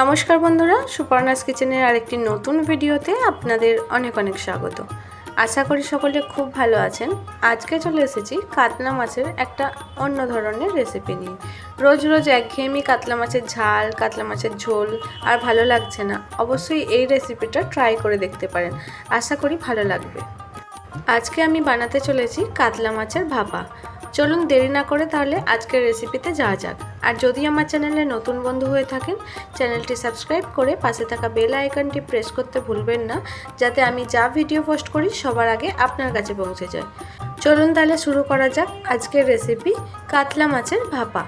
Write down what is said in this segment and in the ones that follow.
নমস্কার বন্ধুরা, সুপর্ণাস কিচেনের আরেকটি নতুন ভিডিওতে আপনাদের অনেক অনেক স্বাগত। আশা করি সকলে খুব ভালো আছেন। আজকে চলে এসেছি কাতলা মাছের একটা অন্য ধরনের রেসিপি নিয়ে। রোজ রোজ একঘেয়েমি কাতলা মাছের ঝাল, কাতলা মাছের ঝোল আর ভালো লাগছে না, অবশ্যই এই রেসিপিটা ট্রাই করে দেখতে পারেন। আশা করি ভালো লাগবে। আজকে আমি বানাতে চলেছি কাতলা মাছের ভাপা। চলুন দেরি না করে তাহলে আজকের রেসিপিতে যাওয়া যাক। আর যদি আমার চ্যানেলে নতুন বন্ধু হয়ে থাকেন, চ্যানেলটি সাবস্ক্রাইব করে পাশে থাকা বেল আইকনটি প্রেস করতে ভুলবেন না, যাতে আমি যা ভিডিও পোস্ট করি সবার আগে আপনার কাছে পৌঁছে যায়। চলুন তাহলে শুরু করা যাক আজকের রেসিপি কাতলা মাছের ভাপা।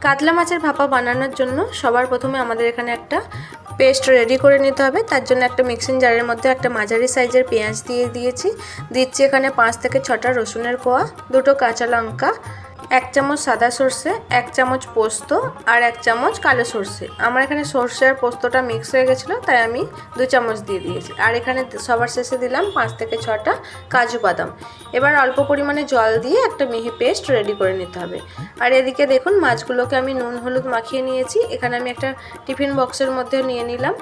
কাতলা মাছের ভাপা বানানোর জন্য সবার প্রথমে আমাদের এখানে একটা পেস্ট রেডি করে নিতে হবে। তার জন্য একটা মিক্সিং জারের মধ্যে একটা মাঝারি সাইজের পেঁয়াজ দিয়ে দিয়েছি। দিচ্ছি এখানে পাঁচ থেকে ছটা রসুনের কোয়া, দুটো কাঁচা লঙ্কা এক চামচ সাদা সর্ষে, এক চামচ পোস্ত আর এক চামচ কালো সর্ষে। আমার এখানে সর্ষে আর পোস্তটা মিক্স হয়ে গেছিল, তাই আমি দু চামচ দিয়ে দিয়েছি। আর এখানে সবার শেষে দিলাম পাঁচ থেকে ছটা কাজু বাদাম। এবার অল্প পরিমাণে জল দিয়ে একটা মিহি পেস্ট রেডি করে নিতে হবে। আর এদিকে দেখুন, মাছগুলোকে আমি নুন হলুদ মাখিয়ে নিয়েছি। এখানে আমি একটা টিফিন বক্সের মধ্যে নিয়ে নিলাম।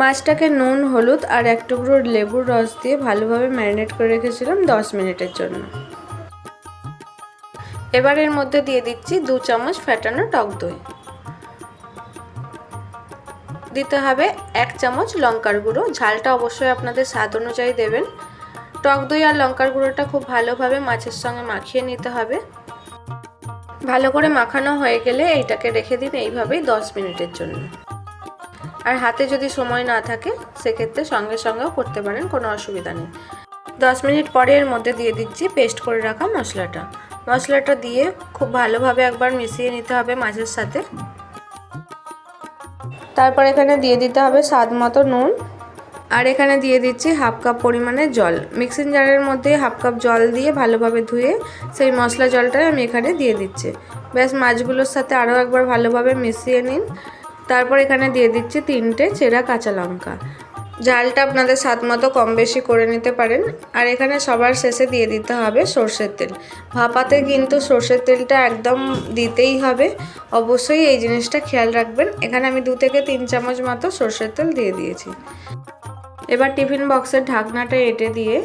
মাছটাকে নুন, হলুদ আর এক টুকরো লেবুর রস দিয়ে ভালোভাবে ম্যারিনেট করে রেখেছিলাম দশ মিনিটের জন্য। এবার এর মধ্যে দিয়ে দিচ্ছি দু চামচ ফ্যাটানো টক দই। দিতে হবে এক চামচ লঙ্কার গুঁড়ো। ঝালটা অবশ্যই আপনাদের স্বাদ অনুযায়ী দেবেন। টক দই আর লঙ্কার গুঁড়োটা খুব ভালোভাবে মাছের সঙ্গে মাখিয়ে নিতে হবে। ভালো করে মাখানো হয়ে গেলে এইটাকে রেখে দিন এইভাবেই দশ মিনিটের জন্য। আর হাতে যদি সময় না থাকে, সেক্ষেত্রে সঙ্গে সঙ্গেও করতে পারেন, কোনো অসুবিধা নেই। দশ মিনিট পরে এর মধ্যে দিয়ে দিচ্ছি পেস্ট করে রাখা মশলাটা। মশলাটা দিয়ে খুব ভালোভাবে একবার মিশিয়ে নিতে হবে মাছের সাথে। তারপর এখানে দিয়ে দিতে হবে স্বাদ মতো নুন। আর এখানে দিয়ে দিচ্ছি হাফ কাপ পরিমাণে জল। মিক্সিং জারের মধ্যে হাফ কাপ জল দিয়ে ভালোভাবে ধুয়ে সেই মশলা জলটাই আমি এখানে দিয়ে দিচ্ছি। ব্যাস, মাছগুলোর সাথে আরও একবার ভালোভাবে মিশিয়ে নিন। তারপর এখানে দিয়ে দিচ্ছি তিনটে চেরা কাঁচা লঙ্কা। ঝালটা আপনাদের স্বাদ মতো কম বেশি করে নিতে পারেন। আর এখানে সবার শেষে দিয়ে দিতে হবে সর্ষের তেল। ভাপাতে কিন্তু সর্ষের তেলটা একদম দিতেই হবে। অবশ্যই এই জিনিসটা খেয়াল রাখবেন। এখানে আমি দু থেকে তিন চামচ মতো সর্ষের তেল দিয়ে দিয়েছি। এবার টিফিন বক্সের ঢাকনাটা এঁটে দিয়ে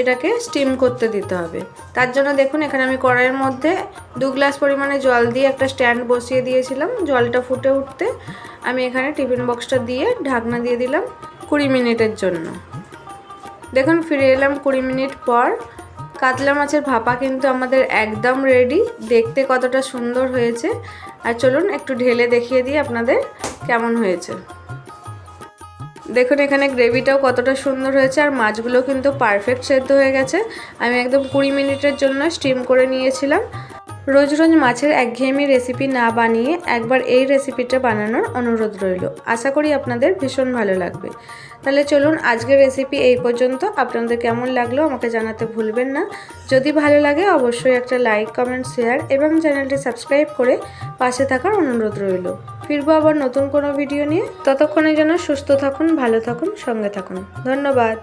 এটাকে স্টিম করতে দিতে হবে। তার জন্য দেখুন, এখানে আমি কড়াইয়ের মধ্যে দু গ্লাস পরিমাণে জল দিয়ে একটা স্ট্যান্ড বসিয়ে দিয়েছিলাম। জলটা ফুটে উঠতে আমি এখানে টিফিন বক্সটা দিয়ে ঢাকনা দিয়ে দিলাম। কুড়ি মিনিটের জন্য। দেখুন, ফিরে এলাম কুড়ি মিনিট পর। কাতলা মাছের ভাপা কিন্তু আমাদের একদম রেডি দেখতে কতটা সুন্দর হয়েছে। আর চলুন, একটু ঢেলে দেখিয়ে দিই আপনাদের কেমন হয়েছে। দেখুন, এখানে গ্রেভিটাও কতটা সুন্দর হয়েছে। আর মাছগুলো কিন্তু পারফেক্ট সেদ্ধ হয়ে গেছে। আমি একদম কুড়ি মিনিটের জন্য স্টিম করে নিয়েছিলাম। রোজ রোজ মাছের একঘেয়েমি রেসিপি না বানিয়ে একবার এই রেসিপিটা বানানোর অনুরোধ রইল। আশা করি আপনাদের ভীষণ ভালো লাগবে। তাহলে চলুন আজকের রেসিপি এই পর্যন্ত। আপনাদের কেমন লাগল আমাকে জানাতে ভুলবেন না। যদি ভালো লাগে অবশ্যই একটা লাইক কমেন্ট শেয়ার এবং চ্যানেলটি সাবস্ক্রাইব করে পাশে থাকার অনুরোধ রইল। ফিরবো আবার নতুন কোনো ভিডিও নিয়ে। ততক্ষণে যেন সুস্থ থাকুন, ভালো থাকুন, সঙ্গে থাকুন। ধন্যবাদ।